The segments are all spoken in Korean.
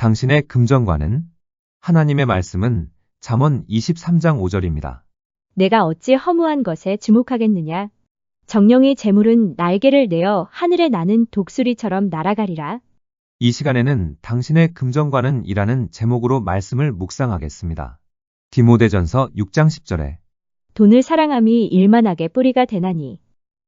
당신의 금전관은 하나님의 말씀은 잠언 23장 5절입니다. 내가 어찌 허무한 것에 주목하겠느냐? 정령의 재물은 날개를 내어 하늘에 나는 독수리처럼 날아가리라. 이 시간에는 당신의 금전관은 이라는 제목으로 말씀을 묵상하겠습니다. 디모데전서 6장 10절에 돈을 사랑함이 일만하게 뿌리가 되나니.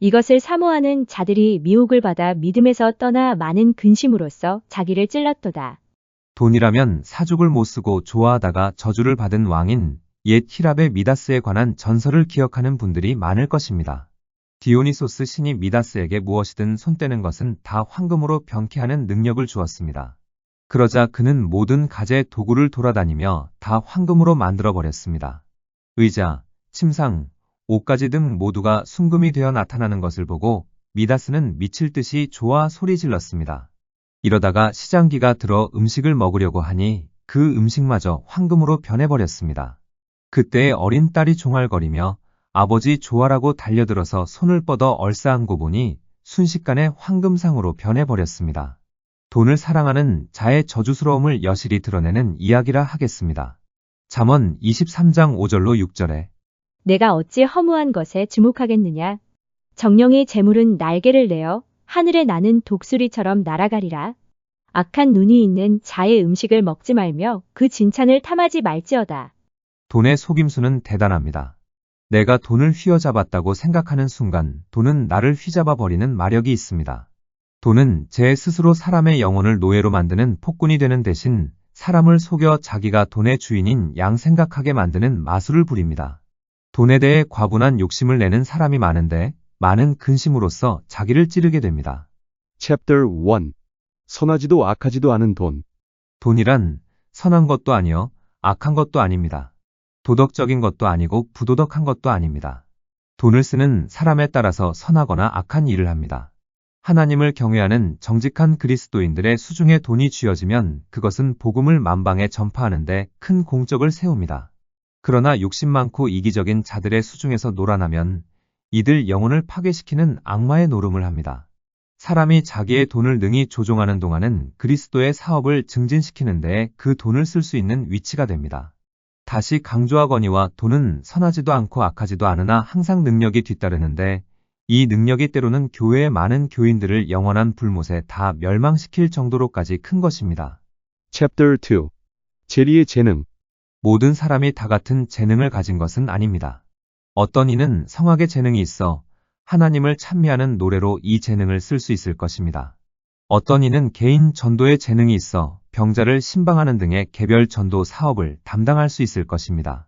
이것을 사모하는 자들이 미혹을 받아 믿음에서 떠나 많은 근심으로써 자기를 찔렀도다. 돈이라면 사죽을 못 쓰고 좋아하다가 저주를 받은 왕인 옛 히랍의 미다스에 관한 전설을 기억하는 분들이 많을 것입니다. 디오니소스 신이 미다스에게 무엇이든 손대는 것은 다 황금으로 병케하는 능력을 주었습니다. 그러자 그는 모든 가재 도구를 돌아다니며 다 황금으로 만들어 버렸습니다. 의자, 침상, 옷가지 등 모두가 순금이 되어 나타나는 것을 보고 미다스는 미칠 듯이 좋아 소리 질렀습니다. 이러다가 시장기가 들어 음식을 먹으려고 하니 그 음식마저 황금으로 변해버렸습니다. 그때 어린 딸이 종알거리며 아버지 조아라고 달려들어서 손을 뻗어 얼싸안고 보니 순식간에 황금상으로 변해버렸습니다. 돈을 사랑하는 자의 저주스러움을 여실히 드러내는 이야기라 하겠습니다. 잠언 23장 5절로 6절에 내가 어찌 허무한 것에 주목하겠느냐? 정령의 재물은 날개를 내어 하늘에 나는 독수리처럼 날아가리라. 악한 눈이 있는 자의 음식을 먹지 말며 그 진찬을 탐하지 말지어다. 돈의 속임수는 대단합니다. 내가 돈을 휘어잡았다고 생각하는 순간 돈은 나를 휘잡아 버리는 마력이 있습니다. 돈은 제 스스로 사람의 영혼을 노예로 만드는 폭군이 되는 대신 사람을 속여 자기가 돈의 주인인 양 생각하게 만드는 마술을 부립니다. 돈에 대해 과분한 욕심을 내는 사람이 많은데 많은 근심으로써 자기를 찌르게 됩니다. Chapter 1 선하지도 악하지도 않은 돈. 돈이란 선한 것도 아니요 악한 것도 아닙니다. 도덕적인 것도 아니고 부도덕한 것도 아닙니다. 돈을 쓰는 사람에 따라서 선하거나 악한 일을 합니다. 하나님을 경외하는 정직한 그리스도인들의 수중에 돈이 쥐어지면 그것은 복음을 만방에 전파하는데 큰 공적을 세웁니다. 그러나 욕심 많고 이기적인 자들의 수중에서 놀아나면 이들 영혼을 파괴시키는 악마의 노름을 합니다. 사람이 자기의 돈을 능히 조종하는 동안은 그리스도의 사업을 증진시키는 데에 그 돈을 쓸 수 있는 위치가 됩니다. 다시 강조하거니와 돈은 선하지도 않고 악하지도 않으나 항상 능력이 뒤따르는데 이 능력이 때로는 교회의 많은 교인들을 영원한 불못에 다 멸망시킬 정도로까지 큰 것입니다. Chapter 2 제리의 재능. 모든 사람이 다 같은 재능을 가진 것은 아닙니다. 어떤 이는 성악의 재능이 있어 하나님을 찬미하는 노래로 이 재능을 쓸 수 있을 것입니다. 어떤 이는 개인 전도의 재능이 있어 병자를 신방하는 등의 개별 전도 사업을 담당할 수 있을 것입니다.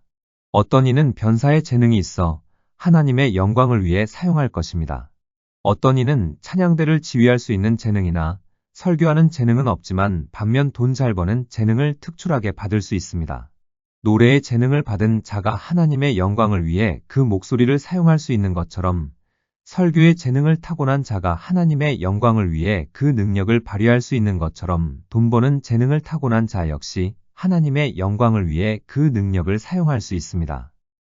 어떤 이는 변사의 재능이 있어 하나님의 영광을 위해 사용할 것입니다. 어떤 이는 찬양대를 지휘할 수 있는 재능이나 설교하는 재능은 없지만 반면 돈 잘 버는 재능을 특출하게 받을 수 있습니다. 노래의 재능을 받은 자가 하나님의 영광을 위해 그 목소리를 사용할 수 있는 것처럼 설교의 재능을 타고난 자가 하나님의 영광을 위해 그 능력을 발휘할 수 있는 것처럼 돈 버는 재능을 타고난 자 역시 하나님의 영광을 위해 그 능력을 사용할 수 있습니다.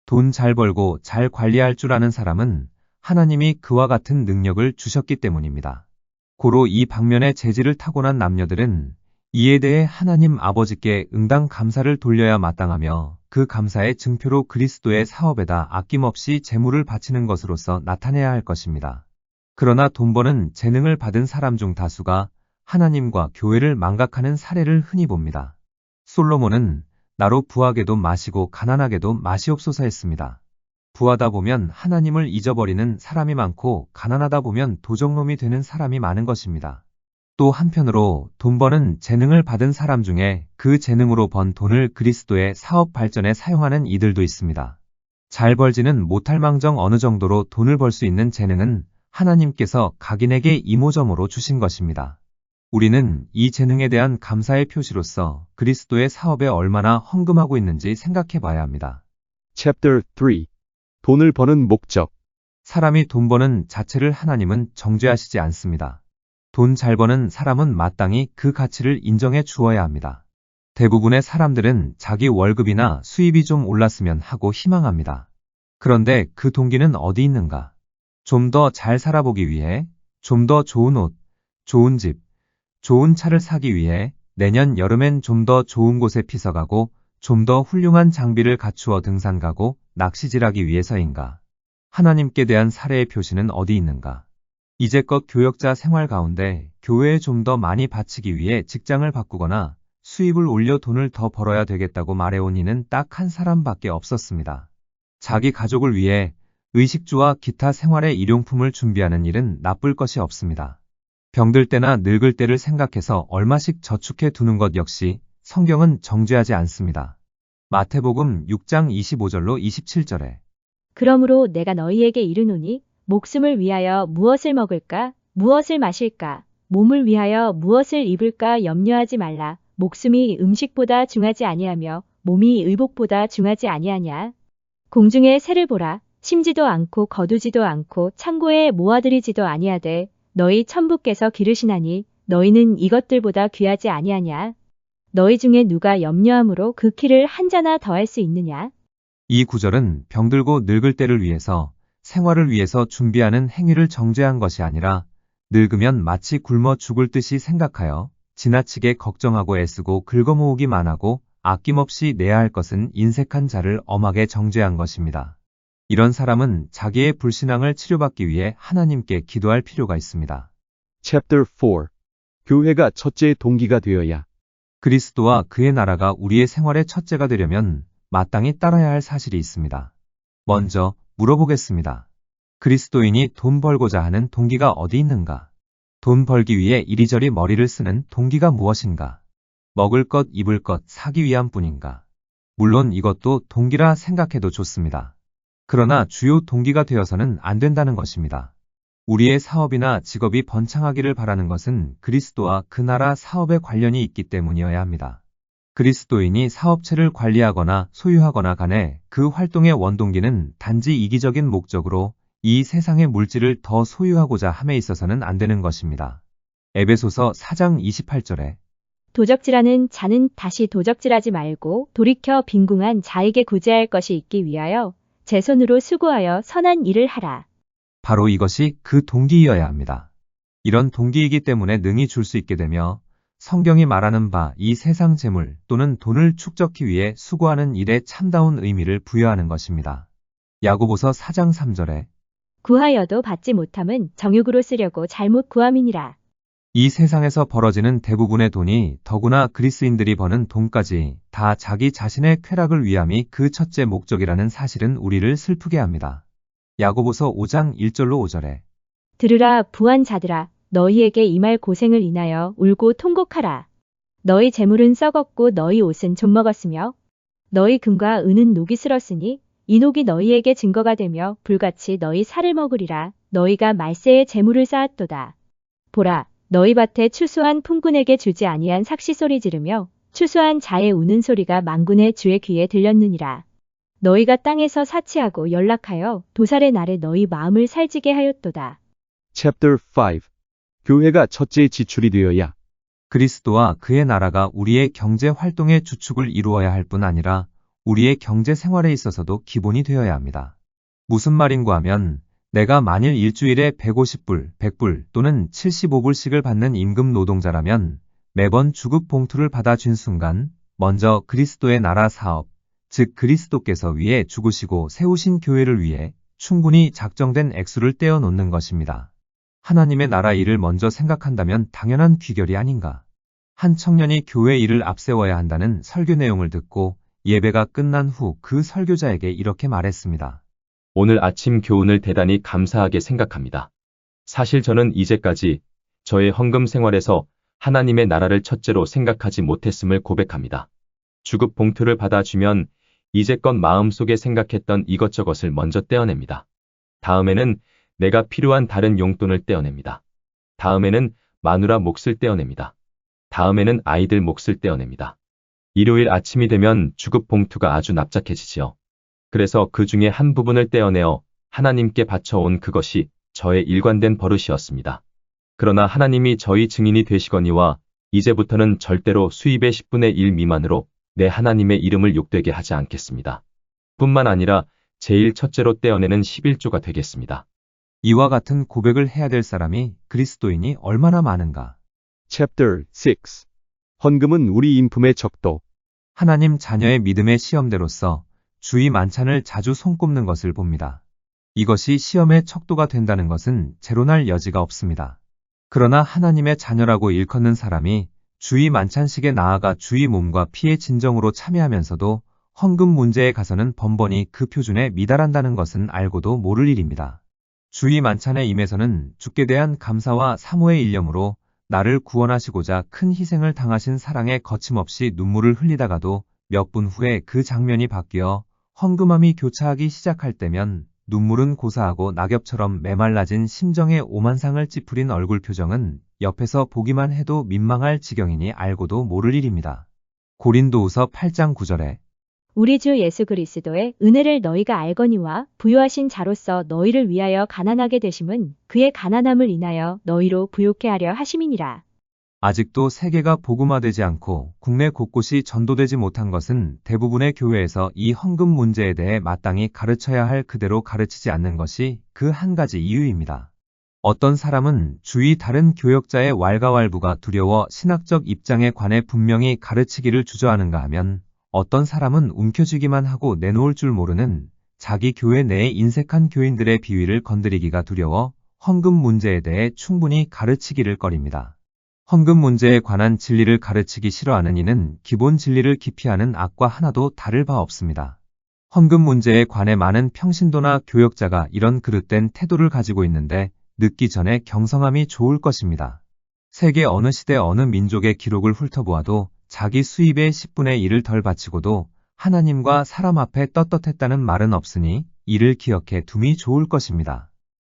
돈 잘 벌고 잘 관리할 줄 아는 사람은 하나님이 그와 같은 능력을 주셨기 때문입니다. 고로 이 방면의 재질을 타고난 남녀들은 이에 대해 하나님 아버지께 응당 감사를 돌려야 마땅하며 그 감사의 증표로 그리스도의 사업에다 아낌없이 재물을 바치는 것으로서 나타내야 할 것입니다. 그러나 돈 버는 재능을 받은 사람 중 다수가 하나님과 교회를 망각하는 사례를 흔히 봅니다. 솔로몬은 나로 부하게도 마시고 가난하게도 마시옵소서 했습니다. 부하다 보면 하나님을 잊어버리는 사람이 많고 가난하다 보면 도적놈이 되는 사람이 많은 것입니다. 또 한편으로 돈 버는 재능을 받은 사람 중에 그 재능으로 번 돈을 그리스도의 사업 발전에 사용하는 이들도 있습니다. 잘 벌지는 못할 망정 어느 정도로 돈을 벌 수 있는 재능은 하나님께서 각인에게 이모점으로 주신 것입니다. 우리는 이 재능에 대한 감사의 표시로서 그리스도의 사업에 얼마나 헌금하고 있는지 생각해 봐야 합니다. Chapter 3 돈을 버는 목적. 사람이 돈 버는 자체를 하나님은 정죄하시지 않습니다. 돈 잘 버는 사람은 마땅히 그 가치를 인정해 주어야 합니다. 대부분의 사람들은 자기 월급이나 수입이 좀 올랐으면 하고 희망합니다. 그런데 그 동기는 어디 있는가? 좀 더 잘 살아보기 위해, 좀 더 좋은 옷, 좋은 집, 좋은 차를 사기 위해, 내년 여름엔 좀 더 좋은 곳에 피서 가고 좀 더 훌륭한 장비를 갖추어 등산 가고 낚시질하기 위해서인가? 하나님께 대한 사례의 표시는 어디 있는가? 이제껏 교역자 생활 가운데 교회에 좀 더 많이 바치기 위해 직장을 바꾸거나 수입을 올려 돈을 더 벌어야 되겠다고 말해온 이는 딱 한 사람밖에 없었습니다. 자기 가족을 위해 의식주와 기타 생활의 일용품을 준비하는 일은 나쁠 것이 없습니다. 병들 때나 늙을 때를 생각해서 얼마씩 저축해 두는 것 역시 성경은 정죄하지 않습니다. 마태복음 6장 25절로 27절에 그러므로 내가 너희에게 이르노니 목숨을 위하여 무엇을 먹을까? 무엇을 마실까? 몸을 위하여 무엇을 입을까? 염려하지 말라. 목숨이 음식보다 중하지 아니하며 몸이 의복보다 중하지 아니하냐? 공중의 새를 보라. 심지도 않고 거두지도 않고 창고에 모아들이지도 아니하되 너희 천부께서 기르시나니 너희는 이것들보다 귀하지 아니하냐? 너희 중에 누가 염려함으로 그 키를 한 자나 더할 수 있느냐? 이 구절은 병들고 늙을 때를 위해서 생활을 위해서 준비하는 행위를 정죄한 것이 아니라 늙으면 마치 굶어 죽을 듯이 생각하여 지나치게 걱정하고 애쓰고 긁어모으기만 하고 아낌없이 내야 할 것은 인색한 자를 엄하게 정죄한 것입니다. 이런 사람은 자기의 불신앙을 치료받기 위해 하나님께 기도할 필요가 있습니다. Chapter 4 교회가 첫째의 동기가 되어야 그리스도와 그의 나라가 우리의 생활의 첫째가 되려면 마땅히 따라야 할 사실이 있습니다. 먼저 물어보겠습니다. 그리스도인이 돈 벌고자 하는 동기가 어디 있는가? 돈 벌기 위해 이리저리 머리를 쓰는 동기가 무엇인가? 먹을 것, 입을 것 사기 위함 뿐인가? 물론 이것도 동기라 생각해도 좋습니다. 그러나 주요 동기가 되어서는 안 된다는 것입니다. 우리의 사업이나 직업이 번창하기를 바라는 것은 그리스도와 그 나라 사업에 관련이 있기 때문이어야 합니다. 그리스도인이 사업체를 관리하거나 소유하거나 간에 그 활동의 원동기는 단지 이기적인 목적으로 이 세상의 물질을 더 소유하고자 함에 있어서는 안 되는 것입니다. 에베소서 4장 28절에 도적질하는 자는 다시 도적질하지 말고 돌이켜 빈궁한 자에게 구제할 것이 있기 위하여 제 손으로 수고하여 선한 일을 하라. 바로 이것이 그 동기이어야 합니다. 이런 동기이기 때문에 능히 줄 수 있게 되며 성경이 말하는 바 이 세상 재물 또는 돈을 축적히 위해 수고하는 일에 참다운 의미를 부여하는 것입니다. 야고보서 4장 3절에 구하여도 받지 못함은 정욕으로 쓰려고 잘못 구함이니라. 이 세상에서 벌어지는 대부분의 돈이 더구나 그리스인들이 버는 돈까지 다 자기 자신의 쾌락을 위함이 그 첫째 목적이라는 사실은 우리를 슬프게 합니다. 야고보서 5장 1절로 5절에 들으라 부한 자들아 너희에게 임할 고생을 인하여 울고 통곡하라. 너희 재물은 썩었고 너희 옷은 좀 먹었으며 너희 금과 은은 녹이 슬었으니 이 녹이 너희에게 증거가 되며 불같이 너희 살을 먹으리라. 너희가 말세에 재물을 쌓았도다. 보라 너희 밭에 추수한 풍군에게 주지 아니한 삭시 소리 지르며 추수한 자의 우는 소리가 망군의 주의 귀에 들렸느니라. 너희가 땅에서 사치하고 연락하여 도살의 날에 너희 마음을 살지게 하였도다. Chapter 5 교회가 첫째의 지출이 되어야 그리스도와 그의 나라가 우리의 경제 활동의 주축을 이루어야 할 뿐 아니라 우리의 경제 생활에 있어서도 기본이 되어야 합니다. 무슨 말인고 하면 내가 만일 일주일에 150불, 100불 또는 75불씩을 받는 임금 노동자라면 매번 주급 봉투를 받아 준 순간 먼저 그리스도의 나라 사업, 즉 그리스도께서 위에 죽으시고 세우신 교회를 위해 충분히 작정된 액수를 떼어 놓는 것입니다. 하나님의 나라 일을 먼저 생각한다면 당연한 귀결이 아닌가. 한 청년이 교회 일을 앞세워야 한다는 설교 내용을 듣고 예배가 끝난 후 그 설교자에게 이렇게 말했습니다. 오늘 아침 교훈을 대단히 감사하게 생각합니다. 사실 저는 이제까지 저의 헌금 생활에서 하나님의 나라를 첫째로 생각하지 못했음을 고백합니다. 주급 봉투를 받아주면 이제껏 마음속에 생각했던 이것저것을 먼저 떼어냅니다. 다음에는 내가 필요한 다른 용돈을 떼어냅니다. 다음에는 마누라 몫을 떼어냅니다. 다음에는 아이들 몫을 떼어냅니다. 일요일 아침이 되면 주급 봉투가 아주 납작해지지요. 그래서 그 중에 한 부분을 떼어내어 하나님께 바쳐온 그것이 저의 일관된 버릇이었습니다. 그러나 하나님이 저희 증인이 되시거니와 이제부터는 절대로 수입의 10분의 1 미만으로 내 하나님의 이름을 욕되게 하지 않겠습니다. 뿐만 아니라 제일 첫째로 떼어내는 11조가 되겠습니다. 이와 같은 고백을 해야 될 사람이 그리스도인이 얼마나 많은가. Chapter 6 헌금은 우리 인품의 적도. 하나님 자녀의 믿음의 시험대로서 주의 만찬을 자주 손꼽는 것을 봅니다. 이것이 시험의 척도가 된다는 것은 제로날 여지가 없습니다. 그러나 하나님의 자녀라고 일컫는 사람이 주의 만찬식에 나아가 주의 몸과 피의 진정으로 참여하면서도 헌금 문제에 가서는 번번이 그 표준에 미달한다는 것은 알고도 모를 일입니다. 주의 만찬에 임해서는 주께 대한 감사와 사모의 일념으로 나를 구원하시고자 큰 희생을 당하신 사랑에 거침없이 눈물을 흘리다가도 몇 분 후에 그 장면이 바뀌어 헌금함이 교차하기 시작할 때면 눈물은 고사하고 낙엽처럼 메말라진 심정의 오만상을 찌푸린 얼굴 표정은 옆에서 보기만 해도 민망할 지경이니 알고도 모를 일입니다. 고린도후서 8장 9절에 우리 주 예수 그리스도의 은혜를 너희가 알거니와 부요하신 자로서 너희를 위하여 가난하게 되심은 그의 가난함을 인하여 너희로 부요케 하려 하심이니라. 아직도 세계가 복음화되지 않고 국내 곳곳이 전도되지 못한 것은 대부분의 교회에서 이 헌금 문제에 대해 마땅히 가르쳐야 할 그대로 가르치지 않는 것이 그 한 가지 이유입니다. 어떤 사람은 주위 다른 교역자의 왈가왈부가 두려워 신학적 입장에 관해 분명히 가르치기를 주저하는가 하면 어떤 사람은 움켜쥐기만 하고 내놓을 줄 모르는 자기 교회 내에 인색한 교인들의 비위를 건드리기가 두려워 헌금 문제에 대해 충분히 가르치기를 꺼립니다. 헌금 문제에 관한 진리를 가르치기 싫어하는 이는 기본 진리를 기피하는 악과 하나도 다를 바 없습니다. 헌금 문제에 관해 많은 평신도나 교역자가 이런 그릇된 태도를 가지고 있는데 늦기 전에 경성함이 좋을 것입니다. 세계 어느 시대 어느 민족의 기록을 훑어보아도 자기 수입의 10분의 1을 덜 바치고도 하나님과 사람 앞에 떳떳했다는 말은 없으니 이를 기억해 둠이 좋을 것입니다.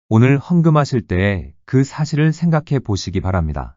오늘 헌금하실 때에 그 사실을 생각해 보시기 바랍니다.